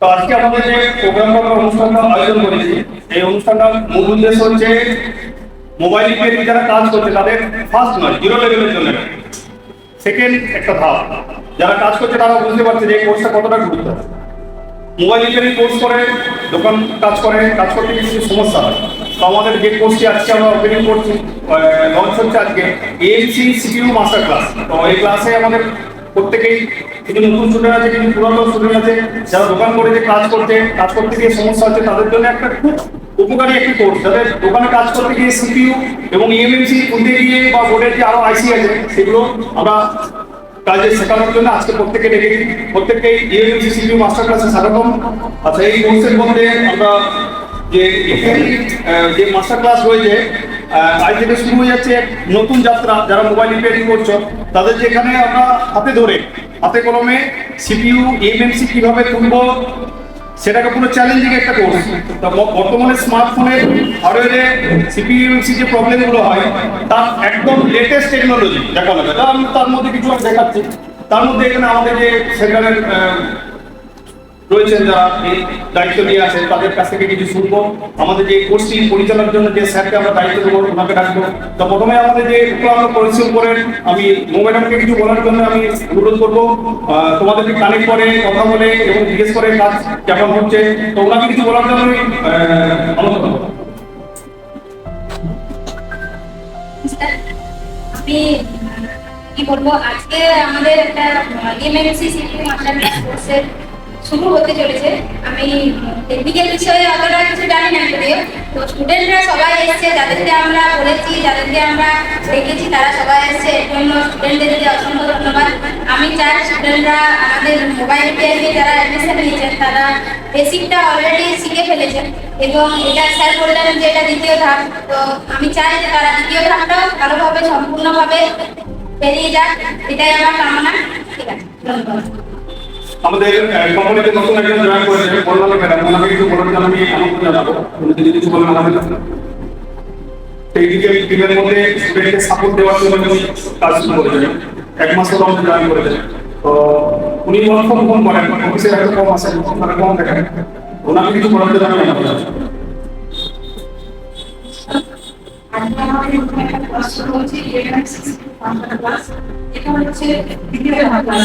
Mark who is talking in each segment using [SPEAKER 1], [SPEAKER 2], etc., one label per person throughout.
[SPEAKER 1] তো আজকে আমাদের যে প্রোগ্রাম বা অনুষ্ঠানটা আয়োজন করেছি, এই অনুষ্ঠানটার মূল উদ্দেশ্য হচ্ছে মোবাইল রিপেয়ারিং যারা কাজ করছে, তাদের ফার্স্ট নয় জিরো লেভেলের জন্য। সেকেন্ড একটা ধাপ, যারা কাজ করছে, তারা বুঝতে পারছে যে এই কোর্সটা কতটা গুরুত্ব মোবাইল রিপেয়ারিং কোর্স করে, দোকান কাজ করে, কাজ করতে কিছু সমস্যা হয়। তো আমাদের যে কোর্সটি আজকে আমরা ওপেনিং করছি লঞ্চ হচ্ছে আজকে এএমসি সিপিইউ মাস্টার ক্লাস তো এই ক্লাসে আমাদের প্রত্যেকেই কিছু নতুন স্টুডেন্ট আছে, কিছু পুরাতন স্টুডেন্ট আছে, যারা দোকান করে যে কাজ করতে কাজ করতে গিয়ে সমস্যা হচ্ছে, তাদের জন্য একটা খুব উপকারী একটি কোর্স যাদের দোকানে কাজ করতে গিয়ে সিপিইউ এবং ইএমএমসি খুলতে গিয়ে বা বোর্ডের যে আরও আইসি আছে, সেগুলো আমরা কাজে শেখানোর জন্য আজকে প্রত্যেকে ডেকে প্রত্যেককে ইএমসি সিপিইউ মাস্টার ক্লাসে স্বাগতম। আচ্ছা এই কোর্সের মধ্যে আমরা যে যে মাস্টার ক্লাস রয়েছে আজ থেকে শুরু হয়ে যাচ্ছে নতুন যাত্রা, যারা মোবাইল রিপেয়ারিং করছ, তাদের যেখানে আমরা হাতে ধরে, হাতে কলমে সিপিইউ এমএমসি কীভাবে তুলবো, সেটাকে পুরো চ্যালেঞ্জিং একটা কোর্স তা বর্তমানে স্মার্টফোনের হার্ডওয়্যারে সিপিইউসি যে প্রবলেমগুলো হয়, তার একদম লেটেস্ট টেকনোলজি দেখা তা আমি তার মধ্যে কিছু দেখাচ্ছি। তার মধ্যে এখানে আমাদের যে সেন্টারের রয়েছেন যারা এই দায়িত্ব নিয়ে আছেন, তাদের কাছ থেকে কিছু শুনব। আমাদের যে কোর্সটি পরিচালনার জন্য যে স্যারকে আমরা দায়িত্ব দেবো, ওনাকে ডাকবো। তো প্রথমে আমাদের যে উপকরণ পরিশ্রম করেন আমি মোবাইলকে কিছু বলার জন্য আমি অনুরোধ করব। তোমাদেরকে কানেক্ট করে কথা বলে এবং জিজ্ঞেস করে কাজ কেমন হচ্ছে। তো ওনাকে কিছু বলার জন্য আমি অনুরোধ করব।
[SPEAKER 2] কি বলব? আজকে আমাদের একটা এমএমসি সিটি মাস্টার কোর্সের শুরু হতে চলেছে। আমি টেকনিক্যাল বিষয়ে অতটা কিছু জানি না যদিও। তো স্টুডেন্টরা সবাই এসেছে, যাদেরকে আমরা বলেছি, যাদেরকে আমরা ডেকেছি তারা সবাই এসেছে। এর জন্য স্টুডেন্টদেরকে অসংখ্য ধন্যবাদ। আমি চাই স্টুডেন্টরা আমাদের মোবাইল রিপেয়ারিংয়ে যারা অ্যাডমিশন নিয়েছেন, তারা বেসিকটা অলরেডি শিখে ফেলেছেন। এবং এটা স্যার বললেন যে এটা দ্বিতীয় ধাপ। তো আমি চাই যে তারা দ্বিতীয় ধাপটাও ভালোভাবে, সম্পূর্ণভাবে পেরিয়ে যাক। এটাই আমার কামনা। ঠিক আছে, ধন্যবাদ।
[SPEAKER 1] আমাদের কোম্পানিতে নতুন একজন জয়েন করেছে বললাম ম্যাডাম ওনাকে কিছু বলার জন্য আমি আমন্ত্রণ জানাব উনি যদি কিছু বলেন আমাদের টেকনিক্যাল টিমের মধ্যে স্টুডেন্টকে সাপোর্ট দেওয়ার জন্য উনি কাজ শুরু করেছেন এক মাস হলো আমাদের জয়েন করেছেন তো উনি ফ্রম হোম করেন অফিসের একটা কম আছে ওখানে কম দেখেন ওনাকে কিছু বলার জন্য আমি আমন্ত্রণ জানাব।
[SPEAKER 3] একটা এটা হচ্ছে দ্বিতীয় ক্লাস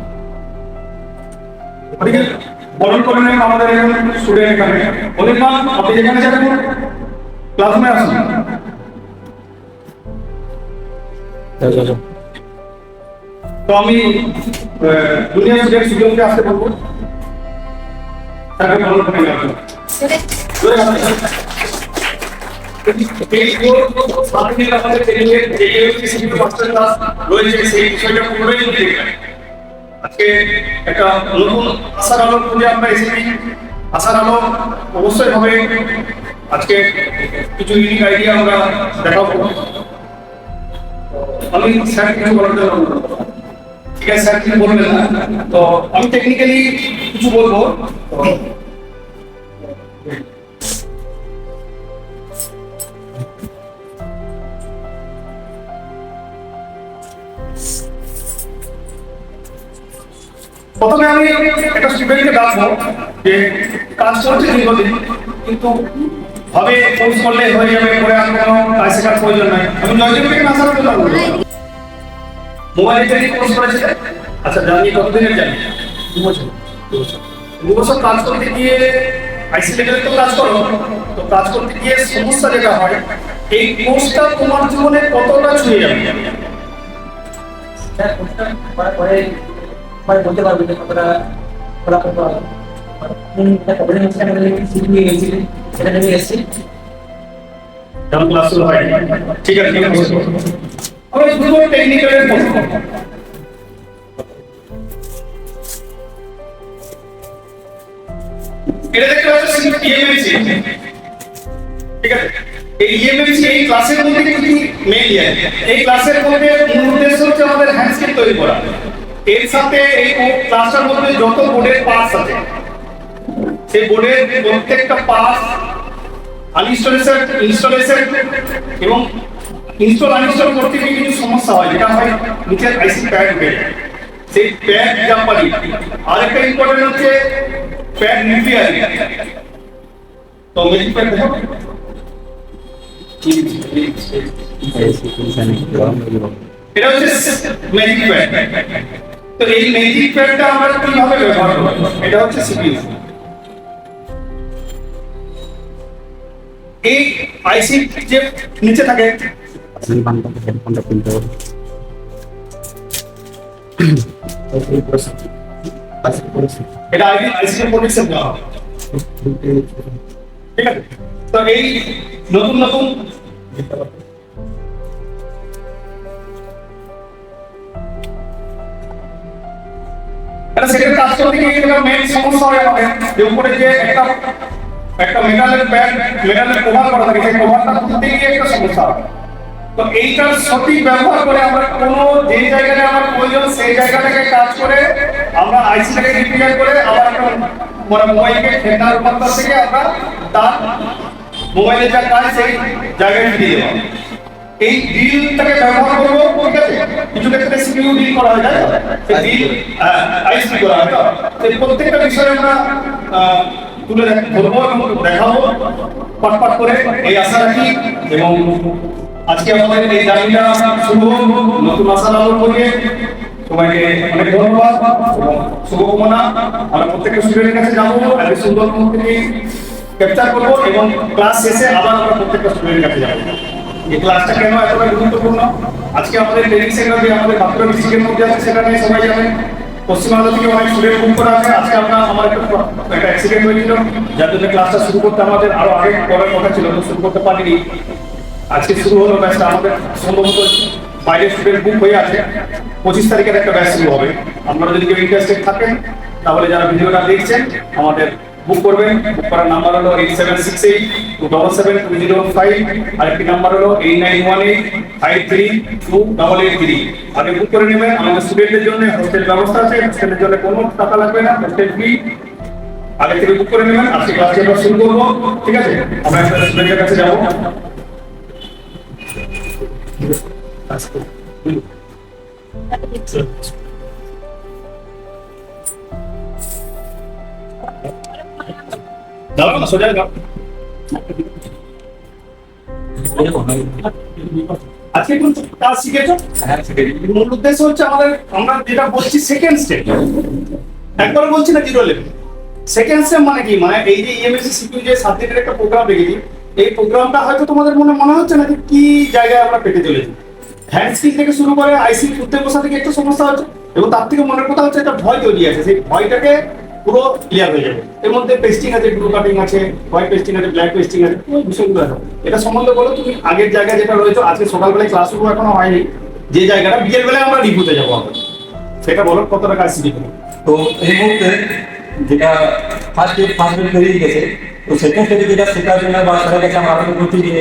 [SPEAKER 1] ওদিকে বরণ করে নেন আমাদের স্টুডেন্ট এখানে অনির্বাণ আপনি যেখানে যাবেন ক্লাসরুমে আসুন তো আমি জুনিয়র স্টুডেন্ট সুজনকে আসতে বলব স্যারকে বরণ করে নেন আমাদের রয়েছে সেই বিষয়টা দেখবেন আজকে একটা নতুন আশার আলো খুঁজে আমরা এসেছি। আশার আলো অবশ্যই হবে। আজকে কিছু ইউনিক আইডিয়া আমরা দেখাবো। আমি স্যার কিছু বলার জন্য ঠিক আছে স্যার কিছু বলবেন না। তো আমি টেকনিক্যালি কিছু বলব। প্রথমে আমি একটা স্টুডেন্টকে ডাকবো যে, কাজ করছে দীর্ঘদিন, কিন্তু ভাবে কোর্স করলে হয়ে যাবে, পরে আর কোনো কাজ শেখার প্রয়োজন নাই। আমি জয়দেবকে আসার কথা বলব। মোবাইল রিপেয়ারিং কোর্স করেছে আচ্ছা জানি কতদিনের জানি? দু বছর দু বছর। কাজ করতে গিয়ে আইসি লেভেলে তো কাজ করো, তো কাজ করতে গিয়ে সমস্যা যেটা হয়, এই কোর্সটা তোমার জীবনে কতটা ছুঁয়ে যাবে?
[SPEAKER 4] পরে বলতে পারবে যে কতটা ফলাফল পাওয়া
[SPEAKER 1] ঠিক আছে শুধু টেকনিক্যালের প্রশ্ন। এটা দেখতে পাচ্ছ ইএমএসি ঠিক আছে? এই ইএমএসি এই ক্লাসের মধ্যে কিন্তু মেইন এই ক্লাসের মধ্যে মূল উদ্দেশ্য হচ্ছে আমাদের হ্যান্ডস্কেপ তৈরি করা। এর সাথে এই ক্লাসটার মধ্যে যত বোর্ডের পার্টস আছে, সেই বোর্ডের প্রত্যেকটা পার্টস আনইনস্টলেশন ইনস্টলেশন এবং ইনস্টল আনইনস্টল করতে গিয়ে কিছু সমস্যা হয়, যেটা হয় নিচের আইসি প্যাড যায়। সেই প্যাড জাম্পারি আরেকটা ইম্পর্টেন্ট হচ্ছে প্যাড রিপেয়ারিং তো মেজিক প্যাড দেখো এটা হচ্ছে ম্যাজিক প্যাড তো এই ম্যাজিক প্যাডটা আমরা কীভাবে ব্যবহার করব? এটা হচ্ছে সিপিইউ এই আইসি যে নিচে থাকে
[SPEAKER 5] হেডফোনটা খুলতে হবে
[SPEAKER 1] এটা আইডি আইসি প্রোটেকশন দেওয়া হবে ঠিক আছে? তো এই নতুন নতুন সেটার কাজ করতে গিয়ে এটা মেন সমস্যা হয় আমাদের যে উপরে যে একটা একটা মেটালের প্যাড মেটালের কভার করা থাকে, সেই কভারটা খুলতে গিয়ে একটা সমস্যা হয় তো এইটার সঠিক ব্যবহার করে আমরা কোনো যে জায়গায় আমার প্রয়োজন, সেই জায়গাটাকে কাজ করে আমরা আইসিটাকে রিপেয়ার করে আবার একটা মানে মোবাইলকে ঠেকার রূপান্তর থেকে আমরা তার মোবাইলের যা কাজ, সেই জায়গায় ফিরিয়ে দেওয়া এই ডিলটাকে ব্যবহার করব ঠিক আছে কিছু ক্ষেত্রে সিকিউ ডিল করা হয় তাই তো? ডিল আইসি করা হয় তো? প্রত্যেকটা বিষয়ে আমরা তুলে ধরবো এবং দেখাবো পাট পাট করে এই আশা রাখি। এবং আজকে আমাদের এই জার্নিটা শুভ নতুন আশার আলো করিয়ে। সবাইকে অনেক ধন্যবাদ এবং শুভকামনা। আমরা প্রত্যেকটা স্টুডেন্টের কাছে যাব একটা সুন্দর মুহূর্তকে ক্যাপচার করব এবং ক্লাস শেষে আবার আমরা প্রত্যেকটা স্টুডেন্টের কাছে যাব। এই ক্লাসটা কেন এতটা গুরুত্বপূর্ণ? আজকে আমাদের ট্রেনিং সেন্টার যে আমাদের মাত্র ডিস্ট্রিক্টের মধ্যে আছে সেটা নিয়ে সবাই জানেন পশ্চিমবাংলা থেকে অনেক স্টুডেন্ট বুক করা আছে। আজকে আমরা, আমার একটা একটা অ্যাক্সিডেন্ট হয়েছিল, যার জন্য ক্লাসটা শুরু করতে আমাদের আরও আগে করার কথা ছিল শুরু করতে পারিনি। আজকে শুরু হলো ব্যাচটা আমাদের সম্ভবত বাইরের স্টুডেন্ট বুক হয়ে আছে। পঁচিশ তারিখের একটা ব্যাচ শুরু হবে। আপনারা যদি কেউ ইন্টারেস্টেড থাকেন, তাহলে যারা ভিডিওটা দেখছেন, আমাদের বুক করবেন। বুক করার নাম্বার হলো eight seven six eight two double seven two zero five আরেকটি নাম্বার হলো eight nine one eight five three two double eight three আগে বুক করে নেবেন। আমাদের স্টুডেন্টদের জন্য হোস্টেল ব্যবস্থা আছে। হোস্টেলের জন্য কোনো টাকা লাগবে না। হোস্টেল ফি আগে থেকে বুক করে নেবেন। আজকে ক্লাসটি আমরা শুরু করব। ঠিক আছে? আমরা একটা স্টুডেন্টের কাছে যাব। দাঁড়াও না সোজা যাও আজকে কোন কাজ শিখেছো? মূল উদ্দেশ্য হচ্ছে আমাদের, আমরা যেটা বলছি সেকেন্ড স্টেপ একবার বলছি না জিরো লেভেল সেকেন্ড স্টেপ মানে কি? মানে এই যে ইএমএসসি সিকিউ যে সাত দিনের একটা প্রোগ্রাম রেখেছি এই প্রোগ্রামটা হয়তো তোমাদের মনে মনে হচ্ছে না যে কি জায়গায় আমরা পেতে চলেছি? হ্যান্ড স্ক্রিন থেকে শুরু করে আইসি উঠতে বসা থেকে একটু সমস্যা হচ্ছে, এবং তার থেকে মনের কথা হচ্ছে একটা ভয় তৈরি আছে। সেই ভয়টাকে পুরো ক্লিয়ার হয়ে যাবে। এর মধ্যে পেস্টিং আছে ব্লু কাটিং আছে হোয়াইট পেস্টিং আছে ব্ল্যাক পেস্টিং আছে ওই বিষয়গুলো আছে। এটা সম্বন্ধে বলো, তুমি আগের জায়গায় যেটা রয়েছে, আজকে সকালবেলায় ক্লাস শুরু এখনও হয়নি, যে জায়গাটা বিকেল বেলায় আমরা রিভিউতে যাব সেটা বলো কতটা কাজ শিখে
[SPEAKER 6] তো এই মুহূর্তে যেটা ফার্স্ট স্টেপ ফার্স্ট স্টেপ বেরিয়ে গেছে, তো সেকেন্ড স্টেপে যেটা শেখার জন্য বা স্যারের কাছে আমার আবেদন করছি যে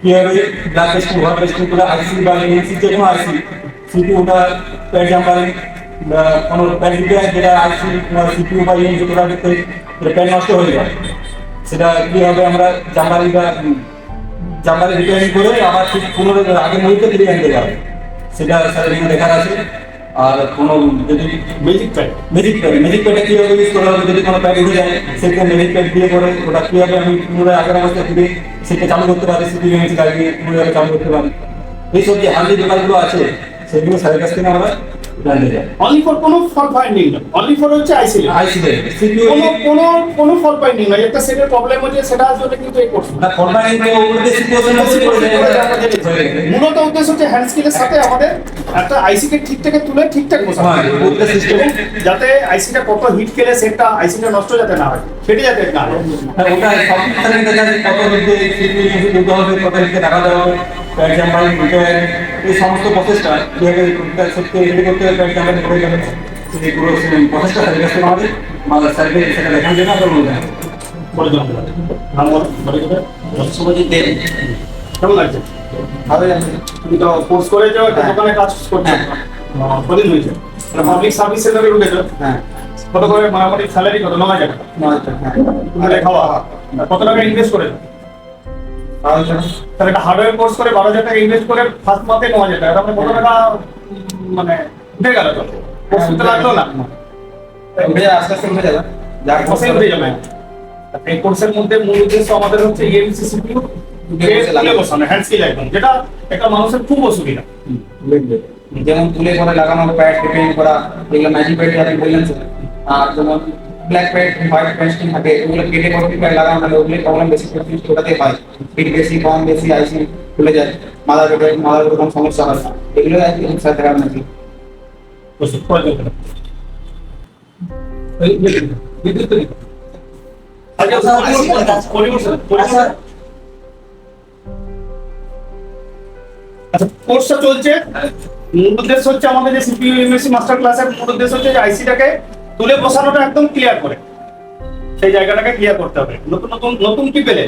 [SPEAKER 6] কীভাবে ব্লাড টেস্টিং ঘর টেস্টিং করে আইসি বা এনসি যে কোনো আইসি সিপি ওটা বা কোনো রিপেয়ার যেটা আইসি সিপিউ বা এনসি ওটা ক্ষেত্রে প্যাড নষ্ট হয়ে যায়। সেটা কীভাবে আমরা জাম্পারি বা জাম্পারি রিপেয়ারিং করে আবার ঠিক পুনরায় আগের মুহূর্তে ফিরিয়ে আনতে পারবে সেটা স্যারের এখানে দেখার আছে। আর কোনো যদি
[SPEAKER 1] basic pad
[SPEAKER 6] magic pad magic প্যাডে কীভাবে ইউজ করা হবে? যদি কোনো প্যাড উঠে যায় সেটা ম্যাজিক প্যাড দিয়ে করে ওটা কীভাবে আমি পুনরায় আগের অবস্থায় ফিরে সেটা চালু করতে পারি সিপি ইউনিট লাগিয়ে পুনরায় চালু করতে পারি। এইসব যে হার্ডলি ব্যাপারগুলো আছে সেগুলো স্যারের কাছ থেকে আমরা
[SPEAKER 1] অনলি ফর কোনো ফল্ট ফাইন্ডিং না। অনলি ফর হচ্ছে আইসি
[SPEAKER 6] আইসি
[SPEAKER 1] কোনো কোনো কোনো ফল্ট ফাইন্ডিং না। একটা সেটের প্রবলেম হচ্ছে সেটা আসলে কিন্তু এই কোর্স
[SPEAKER 6] না ফরম্যাটিং তো ওদের সিচুয়েশন হচ্ছে
[SPEAKER 1] মূলত উদ্দেশ্য হচ্ছে হ্যান্ড স্কিলের সাথে আমাদের একটা আইসিকে ঠিক থেকে তুলে ঠিকঠাক বসানো
[SPEAKER 6] হ্যাঁ,
[SPEAKER 1] যাতে আইসিটা কত হিট খেলে সেটটা আইসিটা নষ্ট যাতে না হয়। ফেটে যাতে না হয়।
[SPEAKER 6] হ্যাঁ, ওটা সব কত হবে কত লিখতে টাকা দেওয়া হবে। প্যাড জাম্পারিং রিপেয়ার এই সমস্ত প্রসেসটা কীভাবে কম্পিউটার সেটকে রেডি করতে হবে প্যাড জাম্পারিং করে যাবে সেই পুরো প্রসেসটা স্যারের কাছ আমাদের স্যারকে সেটা দেখানোর জন্য আমরা
[SPEAKER 1] বলো
[SPEAKER 4] দেব
[SPEAKER 1] কেমন লাগছে
[SPEAKER 4] ভালো লাগছে
[SPEAKER 1] তুমি তো কোর্স করেছ একটা
[SPEAKER 4] হ্যাঁ।
[SPEAKER 1] দোকানে কাজ করছ
[SPEAKER 4] হ্যাঁ।
[SPEAKER 1] আহ, কদিন হয়েছে পাবলিক সার্ভিস
[SPEAKER 4] হ্যাঁ
[SPEAKER 1] কত করে মোটামুটি স্যালারি কত ন হাজার টাকা
[SPEAKER 4] নয়তো হ্যাঁ
[SPEAKER 1] তুমি খাওয়া কত টাকা ইনভেস্ট করেছ। তাহলে একটা হার্ডওয়্যার কোর্স করে বারো হাজার টাকা ইনভেস্ট করে ফার্স্ট মান্থে ন হাজার টাকা। তারপরে কত টাকা মানে উঠে গেল তো? কোর্স করতে লাগল না।
[SPEAKER 4] উঠে যাবে, আস্তে আস্তে উঠে যাবে। যা
[SPEAKER 1] কোর্সে উঠে যাবে। এই কোর্সের মধ্যে মূল উদ্দেশ্য আমাদের হচ্ছে ইএমসি একদম যেটা একটা মানুষের খুব অসুবিধা।
[SPEAKER 4] যেমন তুলে করে লাগানো প্যাড ডিপেন্ড করা এগুলো ম্যাজিক প্যাড আপনি বললেন আর যেমন ব্ল্যাক প্যাড হোয়াইট পেস্টিং থাকে ওগুলো কেটে কপি প্যাড লাগানো হলে ওগুলো প্রবলেম বেশি প্রবলেম ওটাতে হয়। হিট বেশি, কম বেশি, আইসি খুলে যায় মাদার বোর্ডে মাদার বোর্ডে কোনো সমস্যা হয় না। এগুলো আর কি স্যার দেখাবেন নাকি
[SPEAKER 1] দেবেন এই বিদ্যুৎ আচ্ছা আচ্ছা কোর্সটা চলছে। মূল উদ্দেশ্য হচ্ছে আমাদের যে সিপিইউ এমএসসি মাস্টার ক্লাসের মূল উদ্দেশ্য হচ্ছে আইসিটাকে তুলে বসানোটা একদম ক্লিয়ার করে। সেই জায়গাটাকে ক্লিয়ার করতে হবে। নতুন নতুন নতুন কি পেলে?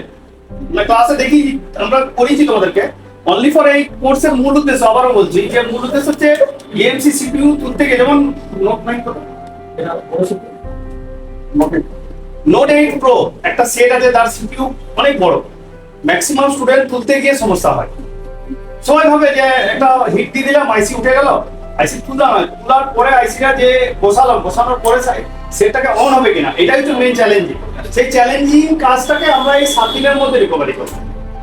[SPEAKER 1] মানে ক্লাসে দেখি, আমরা করিয়েছি তোমাদেরকে। অনলি ফর এই কোর্সের মূল উদ্দেশ্য, আবারও বলছি, যে মূল উদ্দেশ্য হচ্ছে এএমসি সিপিইউ গিয়ে যেমন Note nine Note eight Pro একটা সেট আছে, তার সিপিইউ অনেক বড়। ম্যাক্সিমাম স্টুডেন্ট তুলতে গিয়ে সমস্যা হয়। সবাই ভাবে যে একটা হিট দিয়ে দিলাম আইসি উঠে গেল। আইসি তুললাম তোলার পরে আইসিটা যে বসালাম, বসানোর পরে সেটাকে অন হবে কিনা, এটাই হচ্ছে মেন চ্যালেঞ্জিং সেই চ্যালেঞ্জিং কাজটাকে আমরা এই সাত দিনের মধ্যে রিকভারি করব।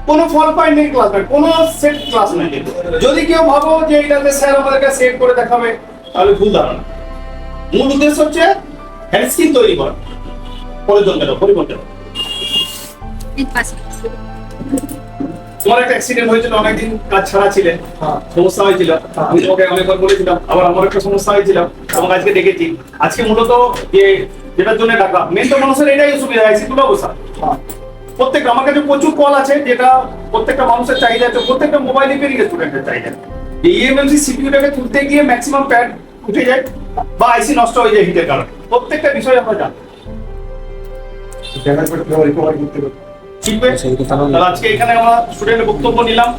[SPEAKER 1] কোনো ফল পয়েন্ট নেই ক্লাস নেই, কোনো সেট ক্লাস নেই। যদি কেউ ভাবো যে এটাতে স্যার আমাদেরকে সেট করে দেখাবে, তাহলে ভুল ধারণা। মূল উদ্দেশ্য হচ্ছে হ্যান্ড স্কিল তৈরি করা, পরিবর্তন পরিবর্তন তোমার একটা অ্যাক্সিডেন্ট হয়েছিল অনেকদিন কাজ ছাড়া ছিলেন সমস্যা হয়েছিল। আমি তোমাকে অনেকবার বলেছিলাম আবার আমার একটা সমস্যা হয়েছিল তোমাকে আজকে দেখেছি। আজকে মূলত যে যেটার জন্য টাকা মেন তো মানুষের এটাই অসুবিধা আইসি তুলে বসা প্রত্যেকটা আমার কাছে প্রচুর কল আছে যেটা প্রত্যেকটা মানুষের চাহিদা আছে প্রত্যেকটা মোবাইল রিপেয়ারিং স্টুডেন্টের চাহিদা। এই ইএমএমসি সিপিইউটাকে তুলতে গিয়ে ম্যাক্সিমাম প্যাড উঠে যায় বা আইসি নষ্ট হয়ে যায় হিটের কারণে। প্রত্যেকটা বিষয় আমরা জানি। শিখবে
[SPEAKER 5] সেই তো
[SPEAKER 1] তাহলে আজকে এখানে আমরা স্টুডেন্টের বক্তব্য নিলাম।